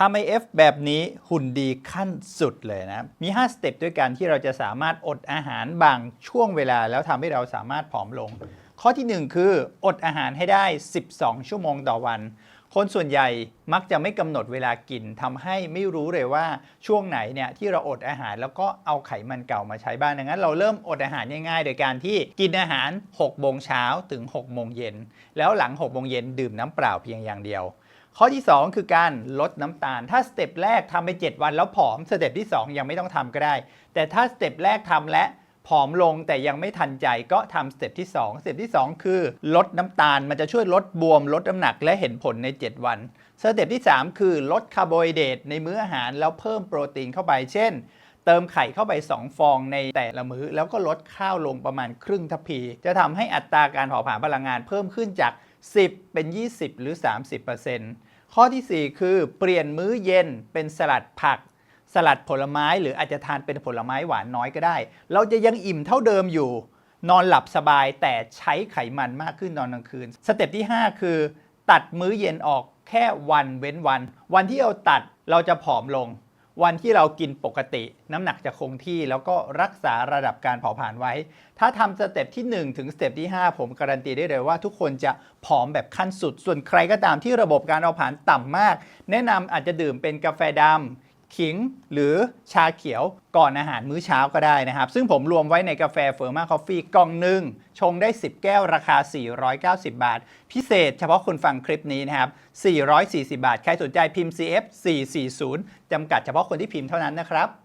ถ้าไม่ F แบบนี้หุ่นดีขั้นสุดเลยนะ มี 5 สเต็ปด้วยกันที่เราจะสามารถอดอาหารบางช่วงเวลา แล้วทำให้เราสามารถผอมลง ข้อทีหนึ่1 คืออดอาหารให้ได้ 12 ชั่วโมงต่อวัน คนส่วนใหญ่มักจะไม่กำหนดเวลากินทำให้ไม่รู้เลยว่าช่วงไหนเนี่ยที่เราอดอาหารแล้วก็เอาไขมันเก่ามาใช้บ้างดังนั้น เราเริ่มอดอาหารง่ายๆ โดยการที่กินอาหาร6โมงเช้าถึง6โมงเย็นแล้วหลัง6โมงเย็นดื่มน้ำเปล่าเพียงอย่างเดียว ข้อที่ 2 คือการลดน้ำตาล ถ้าสเต็ปแรกทำไป 7 วันแล้วผอมสเต็ปที่ 2 ยังไม่ต้องทำก็ได้ แต่ถ้าสเต็ปแรกทำและผอมลงแต่ยังไม่ทันใจก็ทำสเต็ปที่2สเต็ปที่ 2 คือ ลดน้ำตาลมันจะช่วยลดบวม ลดน้ำหนักและเห็นผลใน 7 วันสเต็ปที่ 3 คือลดคาร์โบไฮเดรตในมื้ออาหารแล้วเพิ่มโปรตีนเข้าไป เช่น เติมไข่เข้าไป 2 ฟองในแต่ละมื้อ แล้วก็ลดข้าวลงประมาณครึ่งทัพพี จะทำให้อัตราการเผาผลาญพลังงานเพิ่มขึ้นจาก 10 เป็น 20 หรือ 30%ข้อทีสี่ 4 คือเปลี่ยนมื้อเย็นเป็นสลัดผัก สลัดผลไม้หรืออาจจะทานเป็นผลไม้หวานน้อยก็ได้ เราจะยังอิ่มเท่าเดิมอยู่ นอนหลับสบายแต่ใช้ไขมันมากขึ้นนอนกลางคืน สเต็ปที่ 5 คือ ตัดมื้อเย็นออกแค่วันเว้นวัน วันที่เราตัดเราจะผอมลง วันที่เรากินปกติ น้ำหนักจะคงที่แล้วก็รักษาระดับการเผาผลาญไว้ ถ้าทำสเต็ปที่ 1 ถึงสเต็ปที่ 5 ผมการันตีได้เลยว่าทุกคนจะผอมแบบขั้นสุด ส่วนใครก็ตามที่ระบบการเผาผลาญต่ำมาก แนะนำอาจจะดื่มเป็นกาแฟดำ ขิงหรือชาเขียวก่อนอาหารมื้อเช้าก็ได้นะครับ ซึ่งผมรวมไว้ในกาแฟเฟอร์มาคอฟฟี่กล่องหนึ่งชงได้ 10 แก้วราคา 490 บาท พิเศษเฉพาะคนฟังคลิปนี้นะครับ 440 บาท ใครสนใจพิมพ์ CF 440จำกัดเฉพาะคนที่พิมพ์เท่านั้นนะครับ